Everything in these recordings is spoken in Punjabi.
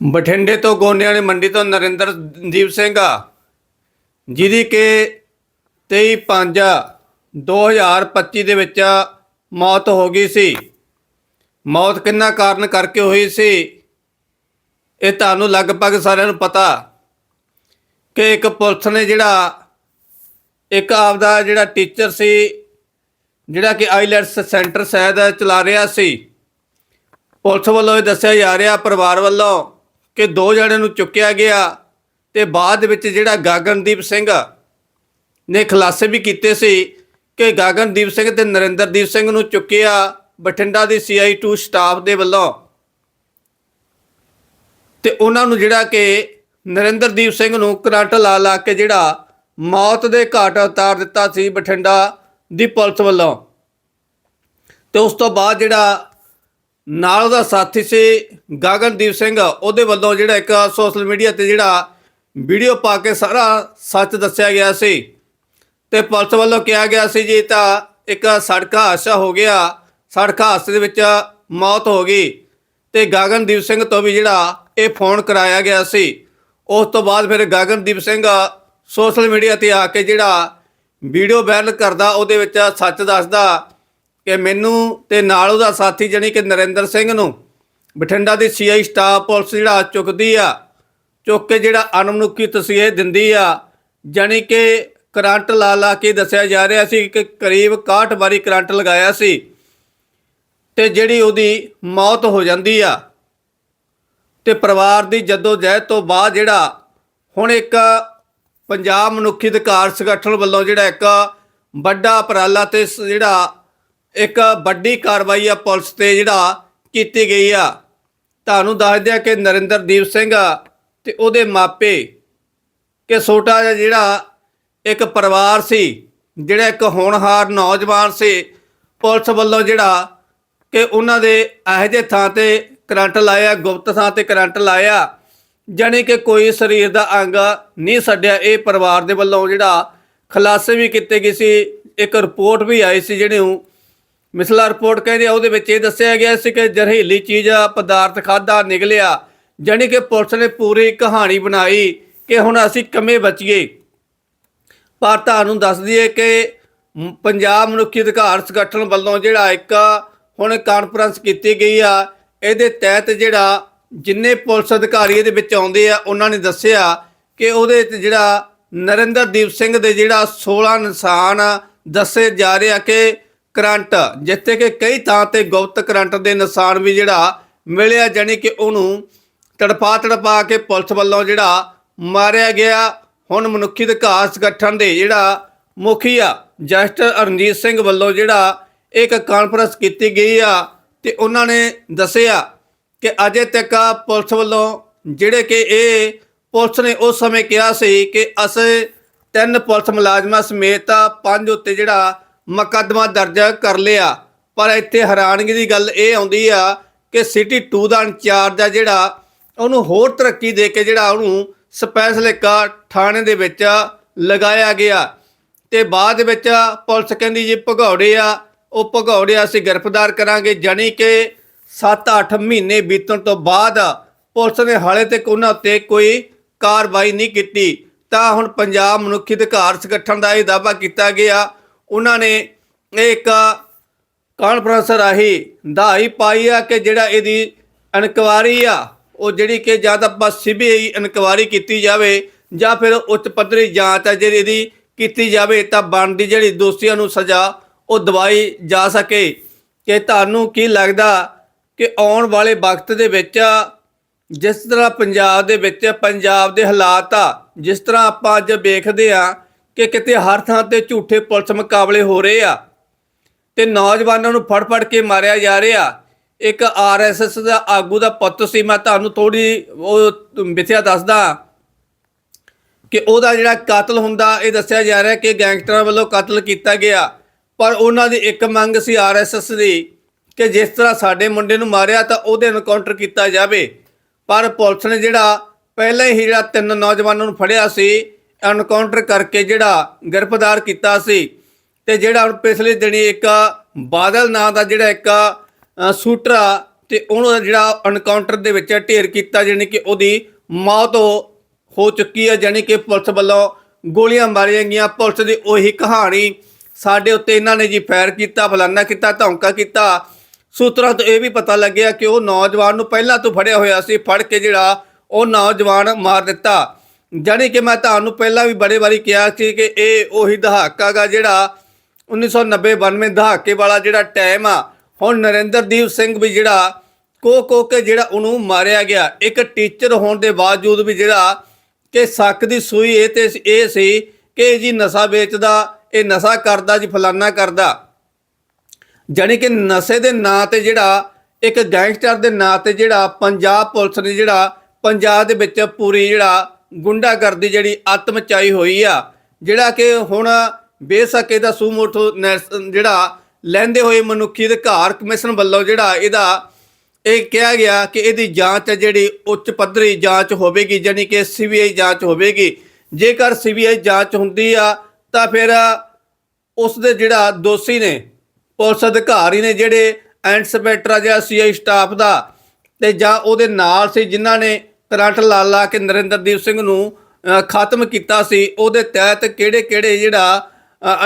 ਬਠਿੰਡੇ ਤੋਂ ਗੋਨਿਆਂ ਵਾਲੀ ਮੰਡੀ ਤੋਂ ਨਰਿੰਦਰਦੀਪ ਸਿੰਘ ਆ, ਜਿਹਦੀ ਕਿ 23 5 2025 ਦੇ ਵਿੱਚ ਮੌਤ ਹੋ ਗਈ ਸੀ। ਮੌਤ ਕਿੰਨਾ ਕਾਰਨ ਕਰਕੇ ਹੋਈ ਸੀ, ਇਹ ਤੁਹਾਨੂੰ ਲਗਭਗ ਸਾਰਿਆਂ ਨੂੰ ਪਤਾ ਕਿ ਇੱਕ ਪੁਲਿਸ ਨੇ ਜਿਹੜਾ, ਇੱਕ ਆਪਦਾ ਜਿਹੜਾ ਟੀਚਰ ਸੀ, ਜਿਹੜਾ ਕਿ ਆਈਲੈਟਸ ਸੈਂਟਰ ਸ਼ਾਇਦ ਚਲਾ ਰਿਹਾ ਸੀ, ਪੁਲਿਸ ਵੱਲੋਂ ਇਹ ਦੱਸਿਆ ਜਾ ਰਿਹਾ, ਪਰਿਵਾਰ ਵੱਲੋਂ ਕਿ ਦੋ ਜਣਿਆਂ ਨੂੰ ਚੁੱਕਿਆ ਗਿਆ ਤੇ ਬਾਅਦ ਵਿੱਚ ਜਿਹੜਾ ਗਾਗਨਦੀਪ ਸਿੰਘ ਨੇ ਖੁਲਾਸੇ ਵੀ ਕੀਤੇ ਸੀ ਕਿ ਗਗਨਦੀਪ ਸਿੰਘ ਤੇ ਨਰਿੰਦਰਦੀਪ ਸਿੰਘ ਨੂੰ ਚੁੱਕਿਆ ਬਠਿੰਡਾ ਦੀ CI2 ਸਟਾਫ ਦੇ ਵੱਲੋਂ। ਤੇ ਉਹਨਾਂ ਨੂੰ ਜਿਹੜਾ ਕਿ ਨਰਿੰਦਰਦੀਪ ਸਿੰਘ ਨੂੰ ਕਰੰਟ ਲਾ ਲਾ ਕੇ ਜਿਹੜਾ ਮੌਤ ਦੇ ਘਾਟ ਉਤਾਰ ਦਿੱਤਾ ਸੀ ਬਠਿੰਡਾ ਦੀ ਪੁਲਿਸ ਵੱਲੋਂ। ਤੇ ਉਸ ਤੋਂ ਬਾਅਦ ਜਿਹੜਾ ਨਾਲ ਉਹਦਾ ਸਾਥੀ ਸੀ ਗਗਨਦੀਪ ਸਿੰਘ। ਉਹਦੇ ਵੱਲੋਂ ਜਿਹੜਾ ਇੱਕ ਸੋਸ਼ਲ ਮੀਡੀਆ ਤੇ ਜਿਹੜਾ ਵੀਡੀਓ ਪਾ ਕੇ ਸਾਰਾ ਸੱਚ ਦੱਸਿਆ ਗਿਆ ਸੀ। ਤੇ ਪੁਲਿਸ ਵੱਲੋਂ ਕਿਹਾ ਗਿਆ ਸੀ ਜੀ, ਤਾਂ ਇੱਕ ਸੜਕ ਹਾਦਸਾ ਹੋ ਗਿਆ। ਸੜਕ ਹਾਦਸੇ ਦੇ ਵਿੱਚ ਮੌਤ ਹੋ ਗਈ। ਤੇ ਗਗਨਦੀਪ ਸਿੰਘ ਤੋਂ ਵੀ ਜਿਹੜਾ ਇਹ ਫੋਨ ਕਰਾਇਆ ਗਿਆ ਸੀ। ਉਸ ਤੋਂ ਬਾਅਦ ਫਿਰ ਗਗਨਦੀਪ ਸਿੰਘ ਸੋਸ਼ਲ ਮੀਡੀਆ ਤੇ ਆ ਕੇ ਜਿਹੜਾ ਵੀਡੀਓ ਵਾਇਰਲ ਕਰਦਾ, ਉਹਦੇ ਵਿੱਚ ਸੱਚ ਦੱਸਦਾ ਕਿ ਮੈਨੂੰ ਤੇ ਨਾਲ ਉਹਦਾ ਸਾਥੀ ਜਾਣੀ ਕਿ ਨਰਿੰਦਰ ਸਿੰਘ ਨੂੰ ਬਠਿੰਡਾ ਦੀ ਸੀਆਈ ਸਟਾਫ ਪੁਲਿਸ ਜਿਹੜਾ ਚੁੱਕਦੀ ਆ, ਚੁੱਕ ਕੇ ਜਿਹੜਾ ਅਨਮਨੁੱਖੀ ਤਸਵੀਰ ਦਿੰਦੀ ਆ, ਜਾਣੀ ਕਿ ਕਰੰਟ ਲਾ ਲਾ ਕੇ ਦੱਸਿਆ ਜਾ ਰਿਹਾ ਸੀ ਕਿ ਕਰੀਬ 61 ਵਾਰੀ ਕਰੰਟ ਲਗਾਇਆ ਸੀ ਤੇ ਜਿਹੜੀ ਉਹਦੀ ਮੌਤ ਹੋ ਜਾਂਦੀ ਆ। ਤੇ ਪਰਿਵਾਰ ਦੀ ਜਦੋਂ ਜਹਿਦ ਤੋਂ ਬਾਅਦ ਜਿਹੜਾ ਹੁਣ ਇੱਕ ਪੰਜਾਬ ਮਨੁੱਖੀ ਅਧਿਕਾਰ ਸੰਗਠਨ ਵੱਲੋਂ ਜਿਹੜਾ ਇੱਕ ਵੱਡਾ ਉਪਰਾਲਾ ਤੇ ਸ- ਜਿਹੜਾ ਇੱਕ ਵੱਡੀ ਕਾਰਵਾਈ ਆ ਪੁਲਿਸ ਤੇ ਜਿਹੜਾ ਕੀਤੀ ਗਈ ਆ। ਤੁਹਾਨੂੰ ਦੱਸ ਦਿਆਂ ਕਿ ਨਰਿੰਦਰਦੀਪ ਸਿੰਘ ਆ ਤੇ ਉਹਦੇ ਮਾਪੇ ਕਿ ਛੋਟਾ ਜਿਹਾ ਜਿਹੜਾ ਇੱਕ ਪਰਿਵਾਰ ਸੀ, ਜਿਹੜਾ ਇੱਕ ਹੋਣਹਾਰ ਨੌਜਵਾਨ ਸੀ, ਪੁਲਿਸ ਵੱਲੋਂ ਜਿਹੜਾ ਕਿ ਉਹਨਾਂ ਦੇ ਇਹੋ ਜਿਹੇ ਥਾਂ ਤੇ ਕਰੰਟ ਲਾਇਆ, ਗੁਪਤ ਥਾਂ ਤੇ ਕਰੰਟ ਲਾਇਆ, ਜਾਣੀ ਕਿ ਕੋਈ ਸਰੀਰ ਦਾ ਅੰਗ ਨਹੀਂ ਛੱਡਿਆ। ਇਹ ਪਰਿਵਾਰ ਦੇ ਵੱਲੋਂ ਜਿਹੜਾ ਖੁਲਾਸੇ ਵੀ ਕੀਤੇ ਗਏ ਸੀ। ਇੱਕ ਰਿਪੋਰਟ ਵੀ ਆਈ ਸੀ ਜਿਹੜੀ ਮਿਸਲਾ ਰਿਪੋਰਟ ਕਹਿੰਦੇ ਆ, ਉਹਦੇ ਵਿੱਚ ਇਹ ਦੱਸਿਆ ਗਿਆ ਸੀ ਕਿ ਜ਼ਹਿਰੀਲੀ ਚੀਜ਼ ਪਦਾਰਥ ਖਾਦਾ ਨਿਕਲਿਆ, ਜਾਣੀ ਕਿ ਪੁਲਿਸ ਨੇ ਪੂਰੀ ਕਹਾਣੀ ਬਣਾਈ ਕਿ ਹੁਣ ਅਸੀਂ ਕਮੇ ਬਚੀਏ। ਪਰ ਤੁਹਾਨੂੰ ਦੱਸ ਦਈਏ ਕਿ ਪੰਜਾਬ ਮਨੁੱਖੀ ਅਧਿਕਾਰ ਸੰਗਠਨ ਵੱਲੋਂ ਜਿਹੜਾ ਇੱਕ ਹੁਣ ਕਾਨਫਰੰਸ ਕੀਤੀ ਗਈ ਆ, ਇਹਦੇ ਤਹਿਤ ਜਿਹੜਾ ਜਿੰਨੇ ਪੁਲਿਸ ਅਧਿਕਾਰੀ ਇਹਦੇ ਵਿੱਚ ਆਉਂਦੇ ਆ, ਉਹਨਾਂ ਨੇ ਦੱਸਿਆ ਕਿ ਉਹਦੇ ਤੇ ਜਿਹੜਾ ਨਰਿੰਦਰਦੀਪ ਸਿੰਘ ਦੇ ਜਿਹੜਾ 16 ਨਿਸ਼ਾਨ ਦੱਸੇ ਜਾ ਰਿਹਾ ਕਿ ਕਰੰਟ। ਜਿੱਥੇ ਕਿ ਕਈ ਥਾਂ ਤੇ ਗੁਪਤ ਕਰੰਟ ਦੇ ਨਿਸ਼ਾਨ ਵੀ ਜਿਹੜਾ ਮਿਲਿਆ, ਜਾਣੀ ਕਿ ਉਹਨੂੰ ਤੜਪਾ ਤੜਪਾ ਕੇ ਪੁਲਿਸ ਵੱਲੋਂ ਜਿਹੜਾ ਮਾਰਿਆ ਗਿਆ। ਹੁਣ ਮਨੁੱਖੀ ਅਧਿਕਾਰ ਸੰਗਠਨ ਦੇ ਜਿਹੜਾ ਮੁਖੀ ਆ, ਜਸਟਿਸ ਰਣਜੀਤ ਸਿੰਘ ਵੱਲੋਂ ਜਿਹੜਾ ਇੱਕ ਕਾਨਫਰੰਸ ਕੀਤੀ ਗਈ ਆ ਤੇ ਉਹਨਾਂ ਨੇ ਦੱਸਿਆ ਕਿ ਅਜੇ ਤੱਕ ਪੁਲਿਸ ਵੱਲੋਂ ਜਿਹੜੇ ਕਿ ਇਹ ਪੁਲਿਸ ਨੇ ਉਸ ਸਮੇਂ ਕਿਹਾ ਸੀ ਕਿ ਅਸੀਂ ਤਿੰਨ ਪੁਲਿਸ ਮੁਲਾਜ਼ਮਾਂ ਸਮੇਤ ਪੰਜ ਉੱਤੇ ਜਿਹੜਾ ਮੁਕੱਦਮਾ ਦਰਜ ਕਰ ਲਿਆ। ਪਰ ਇੱਥੇ ਹੈਰਾਨਗੀ ਦੀ ਗੱਲ ਇਹ ਆਉਂਦੀ ਆ ਕਿ ਸਿਟੀ 2 ਦਾ ਇੰਚਾਰਜ ਆ ਜਿਹੜਾ, ਉਹਨੂੰ ਹੋਰ ਤਰੱਕੀ ਦੇ ਕੇ ਜਿਹੜਾ ਉਹਨੂੰ ਸਪੈਸ਼ਲ ਇੱਕ ਥਾਣੇ ਦੇ ਵਿੱਚ ਲਗਾਇਆ ਗਿਆ। ਤੇ ਬਾਅਦ ਵਿੱਚ ਪੁਲਿਸ ਕਹਿੰਦੀ ਜੀ ਭਗੌੜੇ ਆ, ਉਹ ਭਗੌੜੇ ਅਸੀਂ ਗ੍ਰਿਫਤਾਰ ਕਰਾਂਗੇ। ਜਾਣੀ ਕਿ 7-8 ਮਹੀਨੇ ਬੀਤਣ ਤੋਂ ਬਾਅਦ ਪੁਲਿਸ ਨੇ ਹਾਲੇ ਤੱਕ ਉਹਨਾਂ ਉੱਤੇ ਕੋਈ ਕਾਰਵਾਈ ਨਹੀਂ ਕੀਤੀ। ਤਾਂ ਹੁਣ ਪੰਜਾਬ ਮਨੁੱਖੀ ਅਧਿਕਾਰ ਸੰਗਠਨ ਦਾ ਇਹ ਦਾਅਵਾ ਕੀਤਾ ਗਿਆ ਉਹਨਾਂ ਨੇ ਇਹ ਇੱਕ ਕਾਨਫਰੰਸ ਰਾਹੀਂ ਧਾਈ ਪਾਈ ਆ ਕਿ ਜਿਹੜਾ ਇਹਦੀ ਇਨਕੁਆਰੀ ਆ, ਉਹ ਜਿਹੜੀ ਕਿ ਜਾਂ ਤਾਂ ਆਪਾਂ ਸੀਬੀਆਈ ਇਨਕੁਆਰੀ ਕੀਤੀ ਜਾਵੇ ਜਾਂ ਫਿਰ ਉੱਚ ਪੱਧਰੀ ਜਾਂਚ ਆ ਜਿਹੜੀ ਇਹਦੀ ਕੀਤੀ ਜਾਵੇ ਤਾਂ ਬਣਦੀ ਜਿਹੜੀ ਦੋਸ਼ੀਆਂ ਨੂੰ ਸਜ਼ਾ, ਉਹ ਦਵਾਈ ਜਾ ਸਕੇ। ਕਿ ਤੁਹਾਨੂੰ ਕੀ ਲੱਗਦਾ ਕਿ ਆਉਣ ਵਾਲੇ ਵਕਤ ਦੇ ਵਿੱਚ, ਜਿਸ ਤਰ੍ਹਾਂ ਪੰਜਾਬ ਦੇ ਵਿੱਚ, ਪੰਜਾਬ ਦੇ ਹਾਲਾਤ ਆ, ਜਿਸ ਤਰ੍ਹਾਂ ਆਪਾਂ ਅੱਜ ਵੇਖਦੇ ਆ ਕਿ ਕਿਤੇ ਹਰ ਥਾਂ ਤੇ ਝੂਠੇ ਪੁਲਿਸ ਮੁਕਾਬਲੇ ਹੋ ਰਹੇ ਆ ਤੇ ਨੌਜਵਾਨਾਂ ਨੂੰ ਫੜ ਫੜ ਕੇ ਮਾਰਿਆ ਜਾ ਰਿਹਾ। ਇੱਕ ਆਰਐਸਐਸ ਦਾ ਆਗੂ ਦਾ ਪੁੱਤ ਸੀ, ਮੈਂ ਤੁਹਾਨੂੰ ਥੋੜੀ ਉਹ ਮਿਥਿਆ ਦੱਸਦਾ ਕਿ ਉਹਦਾ ਜਿਹੜਾ ਕਤਲ ਹੁੰਦਾ, ਇਹ ਦੱਸਿਆ ਜਾ ਰਿਹਾ ਕਿ ਗੈਂਗਸਟਰਾਂ ਵੱਲੋਂ ਕਤਲ ਕੀਤਾ ਗਿਆ। ਪਰ ਉਹਨਾਂ ਦੀ ਇੱਕ ਮੰਗ ਸੀ ਆਰਐਸਐਸ ਦੀ ਕਿ ਜਿਸ ਤਰ੍ਹਾਂ ਸਾਡੇ ਮੁੰਡੇ ਨੂੰ ਮਾਰਿਆ ਤਾਂ ਉਹਦੇ ਐਨਕਾਊਂਟਰ ਕੀਤਾ ਜਾਵੇ। ਪਰ ਪੁਲਿਸ ਨੇ ਜਿਹੜਾ ਪਹਿਲਾਂ ਹੀ ਜਿਹੜਾ ਤਿੰਨ ਨੌਜਵਾਨਾਂ ਨੂੰ ਫੜਿਆ ਸੀ ਐਨਕਾਊਂਟਰ ਕਰਕੇ ਜਿਹੜਾ ਗ੍ਰਿਫਤਾਰ ਕੀਤਾ ਸੀ ਤੇ ਜਿਹੜਾ ਹੁਣ ਪਿਛਲੇ ਦਿਨੀ ਇੱਕ ਬਾਦਲ ਨਾਂ ਦਾ ਜਿਹੜਾ ਇੱਕ ਅ, ਸ਼ੂਟਰ ਆ ਤੇ ਉਹਨੂੰ ਜਿਹੜਾ ਐਨਕਾਊਂਟਰ ਦੇ ਵਿੱਚ ਢੇਰ ਕੀਤਾ ਜਾਣੀ ਕਿ ਉਹਦੀ ਮੌਤ ਹੋ ਹੋ ਚੁੱਕੀ ਹੈ ਜਾਣੀ ਕਿ ਪੁਲਿਸ ਵੱਲੋਂ ਗੋਲੀਆਂ ਮਾਰੀਆਂ ਗਈਆਂ। ਪੁਲਿਸ ਦੀ ਉਹੀ ਕਹਾਣੀ ਸਾਡੇ ਉੱਤੇ ਇਹਨਾਂ ਨੇ ਜੀ ਫਾਇਰ ਕੀਤਾ ਫਲਾਨਾ ਕੀਤਾ ਧੌਂਕਾ ਕੀਤਾ। ਸੂਤਰਾਂ ਤੋਂ ਇਹ ਵੀ ਪਤਾ ਲੱਗਿਆ ਕਿ ਉਹ ਨੌਜਵਾਨ ਨੂੰ ਪਹਿਲਾਂ ਤੋਂ ਫੜਿਆ ਹੋਇਆ ਸੀ ਫੜ ਕੇ ਜਿਹੜਾ ਉਹ ਨੌਜਵਾਨ ਮਾਰ ਦਿੱਤਾ। ਜਾਣੀ ਕਿ ਮੈਂ ਤੁਹਾਨੂੰ ਪਹਿਲਾਂ ਵੀ ਬੜੇ ਵਾਰੀ ਕਿਹਾ ਸੀ ਕਿ ਇਹ ਉਹੀ ਦਹਾਕਾ ਗਾ ਜਿਹੜਾ 1990-92 ਦਹਾਕੇ ਵਾਲਾ ਜਿਹੜਾ ਟਾਈਮ ਆ, ਹੁਣ ਨਰਿੰਦਰਦੀਪ ਸਿੰਘ ਵੀ ਜਿਹੜਾ ਕੋ ਕੋ ਕੇ ਜਿਹੜਾ ਉਹਨੂੰ ਮਾਰਿਆ ਗਿਆ। ਇੱਕ ਟੀਚਰ ਹੋਣ ਦੇ ਬਾਵਜੂਦ ਵੀ ਜਿਹੜਾ ਕਿ ਸੱਕ ਦੀ ਸੂਈ ਇਹ ਤੇ ਇਹ ਸੀ ਕਿ ਜੀ ਨਸ਼ਾ ਵੇਚਦਾ, ਇਹ ਨਸ਼ਾ ਕਰਦਾ ਜੀ, ਫਲਾਨਾ ਕਰਦਾ। ਜਾਣੀ ਕਿ ਨਸ਼ੇ ਦੇ ਨਾਂ ਤੇ ਜਿਹੜਾ, ਇੱਕ ਗੈਂਗਸਟਰ ਦੇ ਨਾਂ ਤੇ ਜਿਹੜਾ ਪੰਜਾਬ ਪੁਲਿਸ ਨੇ ਜਿਹੜਾ ਪੰਜਾਬ ਦੇ ਵਿੱਚ ਪੂਰੀ ਜਿਹੜਾ ਗੁੰਡਾਗਰਦੀ ਜਿਹੜੀ ਆਤਮਚਾਈ ਹੋਈ ਆ, ਜਿਹੜਾ ਕਿ ਹੁਣ ਬੇਸ਼ੱਕ ਇਹਦਾ ਸੂਮੋਟੋ ਨੈਸ- ਜਿਹੜਾ ਲੈਂਦੇ ਹੋਏ ਮਨੁੱਖੀ ਅਧਿਕਾਰ ਕਮਿਸ਼ਨ ਵੱਲੋਂ ਜਿਹੜਾ ਇਹਦਾ ਇਹ ਕਿਹਾ ਗਿਆ ਕਿ ਇਹਦੀ ਜਾਂਚ ਜਿਹੜੀ ਉੱਚ ਪੱਧਰੀ ਜਾਂਚ ਹੋਵੇਗੀ, ਜਾਣੀ ਕਿ ਸੀਬੀਆਈ ਜਾਂਚ ਹੋਵੇਗੀ। ਜੇਕਰ ਸੀਬੀਆਈ ਜਾਂਚ ਹੁੰਦੀ ਆ, ਤਾਂ ਫਿਰ ਉਸ ਦੇ ਜਿਹੜਾ ਦੋਸ਼ੀ ਨੇ, ਪੁਲਿਸ ਅਧਿਕਾਰੀ ਨੇ ਜਿਹੜੇ ਇੰਸਪੈਕਟਰ ਆ ਜਾਂ ਸੀਆਈ ਸਟਾਫ ਦਾ, ਤੇ ਜਾਂ ਉਹਦੇ ਨਾਲ ਸੀ ਜਿਨ੍ਹਾਂ ਨੇ ਕਰੰਟ ਲਾ ਲਾ ਕੇ ਨਰਿੰਦਰਦੀਪ ਸਿੰਘ ਨੂੰ ਖਤਮ ਕੀਤਾ ਸੀ। ਉਹਦੇ ਤਹਿਤ ਕਿਹੜੇ ਕਿਹੜੇ ਜਿਹੜਾ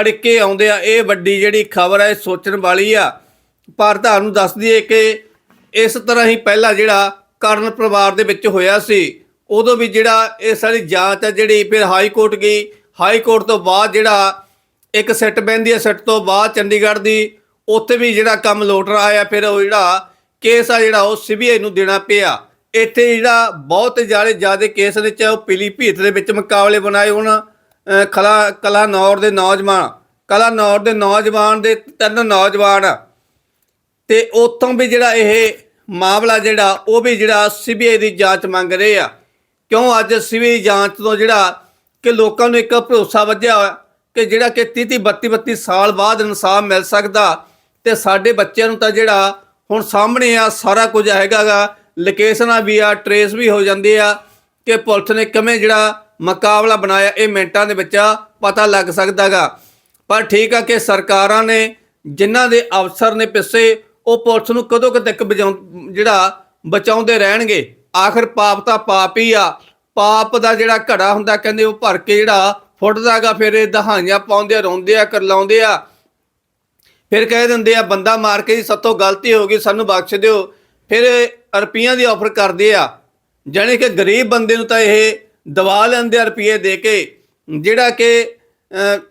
ਅੜਿੱਕੇ ਆਉਂਦੇ ਆ, ਇਹ ਵੱਡੀ ਜਿਹੜੀ ਖਬਰ ਹੈ ਇਹ ਸੋਚਣ ਵਾਲੀ ਆ। ਪਰ ਤੁਹਾਨੂੰ ਦੱਸ ਦਈਏ ਕਿ ਇਸ ਤਰ੍ਹਾਂ ਹੀ ਪਹਿਲਾਂ ਜਿਹੜਾ ਕਰਨ ਪਰਿਵਾਰ ਦੇ ਵਿੱਚ ਹੋਇਆ ਸੀ, ਉਦੋਂ ਵੀ ਜਿਹੜਾ ਇਹ ਸਾਰੀ ਜਾਂਚ ਹੈ ਜਿਹੜੀ ਫਿਰ ਹਾਈ ਕੋਰਟ ਗਈ। ਹਾਈ ਕੋਰਟ ਤੋਂ ਬਾਅਦ ਜਿਹੜਾ ਇੱਕ ਸੈੱਟ ਬਹਿੰਦੀ ਹੈ ਸੈੱਟ ਤੋਂ ਬਾਅਦ ਚੰਡੀਗੜ੍ਹ ਦੀ, ਉੱਥੇ ਵੀ ਜਿਹੜਾ ਕੰਮ ਲੋਟ ਰਿਹਾ ਆ, ਫਿਰ ਉਹ ਜਿਹੜਾ ਕੇਸ ਆ ਜਿਹੜਾ, ਉਹ ਸੀਬੀਆਈ ਨੂੰ ਦੇਣਾ ਪਿਆ। ਇੱਥੇ ਜਿਹੜਾ ਬਹੁਤ ਜ਼ਿਆਦਾ ਜ਼ਿਆਦਾ ਕੇਸ ਨੇ ਚਾਹੇ ਉਹ ਪੀਲੀਭੀਤ ਦੇ ਵਿੱਚ ਮੁਕਾਬਲੇ ਬਣਾਏ ਹੁਣ, ਅਹ, ਕਲਾ, ਕਲਾਨੌਰ ਦੇ ਨੌਜਵਾਨ। ਕਲਾਨੌਰ ਦੇ ਨੌਜਵਾਨ ਦੇ ਤਿੰਨ ਨੌਜਵਾਨ। ਤੇ ਉੱਥੋਂ ਵੀ ਜਿਹੜਾ ਇਹ ਮਾਮਲਾ ਜਿਹੜਾ, ਉਹ ਵੀ ਜਿਹੜਾ ਸੀਬੀਆਈ ਦੀ ਜਾਂਚ ਮੰਗ ਰਹੇ ਆ। ਕਿਉਂ ਅੱਜ ਸੀਬੀਆਈ ਜਾਂਚ ਤੋਂ ਜਿਹੜਾ ਕਿ ਲੋਕਾਂ ਨੂੰ ਇੱਕ ਭਰੋਸਾ ਵੱਜਿਆ ਹੋਇਆ ਕਿ ਜਿਹੜਾ ਕਿ 30 32 32 ਸਾਲ ਬਾਅਦ ਇਨਸਾਫ ਮਿਲ ਸਕਦਾ। ਤੇ ਸਾਡੇ ਬੱਚਿਆਂ ਨੂੰ ਤਾਂ ਜਿਹੜਾ ਹੁਣ ਸਾਹਮਣੇ ਆ, ਸਾਰਾ ਕੁਝ ਹੈਗਾਗਾ ਲੋਕੇਸ਼ਨਾਂ ਵੀ ਆ ਟਰੇਸ ਵੀ ਹੋ ਜਾਂਦੇ ਆ ਕਿ ਪੁਲਿਸ ਨੇ ਕਿਵੇਂ ਜਿਹੜਾ ਮੁਕਾਬਲਾ ਬਣਾਇਆ, ਇਹ ਮਿੰਟਾਂ ਦੇ ਵਿੱਚ ਪਤਾ ਲੱਗ ਸਕਦਾਗਾ ਪਰ ਠੀਕ ਆ ਕਿ ਸਰਕਾਰਾਂ ਨੇ ਜਿਨ੍ਹਾਂ ਦੇ ਅਫਸਰ ਨੇ ਪਿੱਛੇ ਉਹ ਪੁਲਿਸ ਨੂੰ ਕਦੋਂ ਕੁ ਤੱਕ ਬਚਾਉਂ, ਜਿਹੜਾ ਬਚਾਉਂਦੇ ਰਹਿਣਗੇ? ਆਖਰ ਪਾਪ ਤਾਂ ਪਾਪ ਹੀ ਆ। ਪਾਪ ਦਾ ਜਿਹੜਾ ਘੜਾ ਹੁੰਦਾ, ਕਹਿੰਦੇ ਉਹ ਭਰ ਕੇ ਜਿਹੜਾ ਫੁੱਟਦਾਗਾ ਫਿਰ ਇਹ ਦਹਾਈਆਂ ਪਾਉਂਦੇ ਆ, ਰੋਂਦੇ ਆ, ਕਰਲਾਉਂਦੇ ਆ। ਫਿਰ ਕਹਿ ਦਿੰਦੇ ਆ, ਬੰਦਾ ਮਾਰ ਕੇ ਜੀ ਸਤੋਂ ਗਲਤੀ ਹੋ ਗਈ, ਸਾਨੂੰ ਬਖਸ਼ ਦਿਓ। ਫਿਰ ਰੁਪਈਆਂ ਦੀ ਆਫਰ ਕਰਦੇ ਆ। ਜਾਣੀ ਕਿ ਗਰੀਬ ਬੰਦੇ ਨੂੰ ਤਾਂ ਇਹ ਦਵਾ ਲੈਂਦੇ ਆ ਰੁਪਈਏ ਦੇ ਕੇ। ਜਿਹੜਾ ਕਿ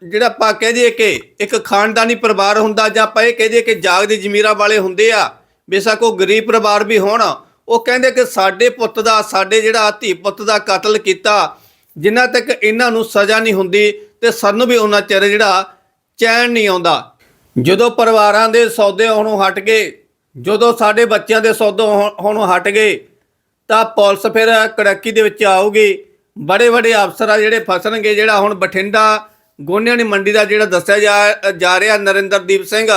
ਜਿਹੜਾ ਆਪਾਂ ਕਹਿ ਦਈਏ ਕਿ ਇੱਕ ਖਾਨਦਾਨੀ ਪਰਿਵਾਰ ਹੁੰਦਾ ਜਾਂ ਆਪਾਂ ਇਹ ਕਹਿ ਦਈਏ ਕਿ ਜਾਗਦੀ ਜ਼ਮੀਰਾਂ ਵਾਲੇ ਹੁੰਦੇ ਆ, ਬੇਸ਼ੱਕ ਉਹ ਗਰੀਬ ਪਰਿਵਾਰ ਵੀ ਹੋਣ। ਉਹ ਕਹਿੰਦੇ ਕਿ ਸਾਡੇ ਪੁੱਤ ਦਾ, ਸਾਡੇ ਜਿਹੜਾ ਧੀ ਪੁੱਤ ਦਾ ਕਤਲ ਕੀਤਾ, ਜਿੰਨਾ ਤੱਕ ਇਹਨਾਂ ਨੂੰ ਸਜ਼ਾ ਨਹੀਂ ਹੁੰਦੀ ਤੇ ਸਾਨੂੰ ਵੀ ਉਹਨਾਂ ਚਿਰ ਜਿਹੜਾ ਚੈਨ ਨਹੀਂ ਆਉਂਦਾ। ਜਦੋਂ ਪਰਿਵਾਰਾਂ ਦੇ ਸੌਦੇ ਹੋਣੋਂ ਹਟ ਗਏ ਜਦੋਂ ਸਾਡੇ ਬੱਚਿਆਂ ਦੇ ਸੌਦੇ ਹੋ- ਹੋਣੋਂ ਹਟ ਗਏ, ਤਾਂ ਪੁਲਿਸ ਫਿਰ ਕੜਕੀ ਦੇ ਵਿੱਚ ਆਊਗੀ। ਬੜੇ ਬੜੇ ਅਫਸਰ ਆ ਜਿਹੜੇ ਫਸਣਗੇ, ਜਿਹੜਾ ਹੁਣ ਬਠਿੰਡਾ ਗੋਨਿਆਂ ਦੀ ਮੰਡੀ ਦਾ ਜਿਹੜਾ ਦੱਸਿਆ ਜਾ ਜਾ ਰਿਹਾ ਨਰਿੰਦਰਦੀਪ ਸਿੰਘ।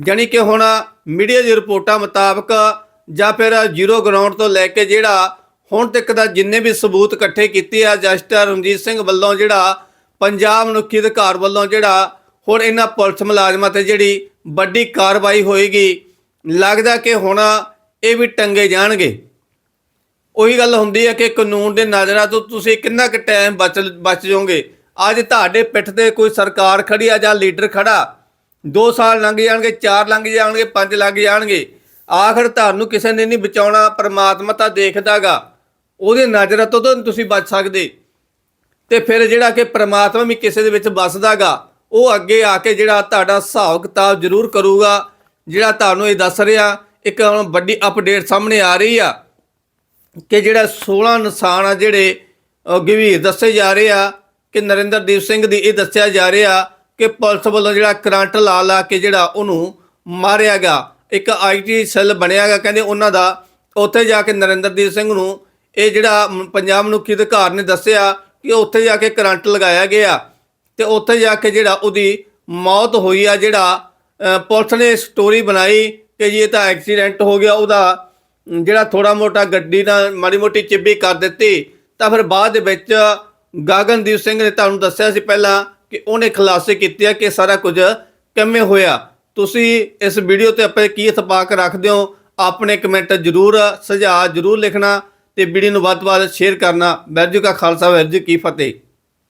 ਜਾਣੀ ਕਿ ਹੁਣ ਮੀਡੀਆ ਦੀ ਰਿਪੋਰਟਾਂ ਮੁਤਾਬਕ ਜਾਂ ਫਿਰ ਜ਼ੀਰੋ ਗਰਾਊਂਡ ਤੋਂ ਲੈ ਕੇ ਜਿਹੜਾ ਹੁਣ ਤੱਕ ਦਾ ਜਿੰਨੇ ਵੀ ਸਬੂਤ ਇਕੱਠੇ ਕੀਤੇ ਆ ਜਸਟਰ ਰਣਜੀਤ ਸਿੰਘ ਵੱਲੋਂ ਜਿਹੜਾ, ਪੰਜਾਬ ਮਨੁੱਖੀ ਅਧਿਕਾਰ ਵੱਲੋਂ ਜਿਹੜਾ ਹੁਣ ਇਹਨਾਂ ਪੁਲਿਸ ਮੁਲਾਜ਼ਮਾਂ ਤੇ ਜਿਹੜੀ ਵੱਡੀ ਕਾਰਵਾਈ ਹੋਏਗੀ। ਲੱਗਦਾ ਕਿ ਹੁਣ ਇਹ ਵੀ ਟੰਗੇ ਜਾਣਗੇ। ਉਹੀ ਗੱਲ ਹੁੰਦੀ ਹੈ ਕਿ ਕਾਨੂੰਨ ਦੇ ਨਜ਼ਰਾਂ ਤੋਂ ਤੁਸੀਂ ਕਿੰਨਾ ਕੁ ਟਾਈਮ ਬਚ ਬਚ ਜਾਓਗੇ। ਅੱਜ ਤੁਹਾਡੇ ਪਿੱਠ ਤੇ ਕੋਈ ਸਰਕਾਰ ਖੜੀ ਆ ਜਾਂ ਲੀਡਰ ਖੜਾ 2 ਸਾਲ ਲੰਘ ਜਾਣਗੇ 4 ਲੰਘ ਜਾਣਗੇ 5 ਲੰਘ ਜਾਣਗੇ। ਆਖਰ ਤੁਹਾਨੂੰ ਕਿਸੇ ਨੇ ਨਹੀਂ ਬਚਾਉਣਾ, ਪਰਮਾਤਮਾ ਤਾਂ ਦੇਖਦਾਗਾ। ਉਹਦੇ ਨਜ਼ਰਾਂ ਤੋਂ ਤਾਂ ਨਹੀਂ ਤੁਸੀਂ ਬਚ ਸਕਦੇ। ਤੇ ਫਿਰ ਜਿਹੜਾ ਕਿ ਪਰਮਾਤਮਾ ਵੀ ਕਿਸੇ ਦੇ ਵਿੱਚ ਵੱਸਦਾਗਾ, ਉਹ ਅੱਗੇ ਆ ਕੇ ਜਿਹੜਾ ਤੁਹਾਡਾ ਹਿਸਾਬ ਕਿਤਾਬ ਜ਼ਰੂਰ ਕਰੂਗਾ। ਜਿਹੜਾ ਤੁਹਾਨੂੰ ਇਹ ਦੱਸ ਰਿਹਾ ਇੱਕ ਹੁਣ ਵੱਡੀ ਅਪਡੇਟ ਸਾਹਮਣੇ ਆ ਰਹੀ ਆ ਕਿ ਜਿਹੜਾ 16 ਨਿਸ਼ਾਨ ਆ ਜਿਹੜੇ ਅਹ, ਦੱਸੇ ਜਾ ਰਹੇ ਆ ਕਿ ਨਰਿੰਦਰਦੀਪ ਸਿੰਘ ਦੀ ਇਹ ਦੱਸਿਆ ਜਾ ਰਿਹਾ ਕਿ ਪੁਲਿਸ ਵੱਲੋਂ ਜਿਹੜਾ ਕਰੰਟ ਲਾ ਲਾ ਕੇ ਜਿਹੜਾ ਉਹਨੂੰ ਮਾਰਿਆ ਗਿਆ। ਇੱਕ ਆਈਟੀ ਸੈੱਲ ਬਣਿਆ ਗਿਆ ਕਹਿੰਦੇ ਉਹਨਾਂ ਦਾ ਉੱਥੇ ਜਾ ਕੇ ਨਰਿੰਦਰਦੀਪ ਸਿੰਘ ਨੂੰ ਇਹ ਜਿਹੜਾ ਪੰਜਾਬ ਮਨੁੱਖੀ ਅਧਿਕਾਰ ਨੇ ਦੱਸਿਆ ਕਿ ਉੱਥੇ ਜਾ ਕੇ ਕਰੰਟ ਲਗਾਇਆ ਗਿਆ ਤੇ ਉੱਥੇ ਜਾ ਕੇ ਜਿਹੜਾ ਉਹਦੀ ਮੌਤ ਹੋਈ ਆ ਜਿਹੜਾ ਪੁਲਿਸ ਨੇ ਸਟੋਰੀ ਬਣਾਈ ਕਿ ਜੀ ਇਹ ਤਾਂ ਐਕਸੀਡੈਂਟ ਹੋ ਗਿਆ, ਉਹਦਾ ਜਿਹੜਾ ਥੋੜਾ ਮੋਟਾ ਗੱਡੀ ਨਾਲ ਮਾੜੀ ਮੋਟੀ ਚਿੱਬੀ ਕਰ ਦਿੱਤੀ, ਤਾਂ ਫਿਰ ਬਾਅਦ ਦੇ ਵਿੱਚ ਗਗਨਦੀਪ ਸਿੰਘ ਨੇ ਤੁਹਾਨੂੰ ਦੱਸਿਆ ਸੀ ਪਹਿਲਾਂ ਕਿ ਉਹਨੇ ਖੁਲਾਸੇ ਕੀਤੇ ਆ ਕਿ ਸਾਰਾ ਕੁਝ ਕਿਵੇਂ ਹੋਇਆ। ਤੁਸੀਂ ਇਸ ਵੀਡੀਓ ਤੇ ਆਪਣੇ ਕੀ ਇਤਫਾਕ ਰੱਖਦੇ ਹੋ, ਆਪਣੇ ਕਮੈਂਟ ਜ਼ਰੂਰ ਸੁਝਾਅ ਜ਼ਰੂਰ ਲਿਖਣਾ ਤੇ ਵੀਡੀਓ ਨੂੰ ਵੱਧ ਤੋਂ ਵੱਧ ਸ਼ੇਅਰ ਕਰਨਾ। ਵਾਹਿਗੁਰੂ ਕਾ ਖਾਲਸਾ ਵਾਹਿਗੁਰੂ ਕੀ ਫਤਿਹ।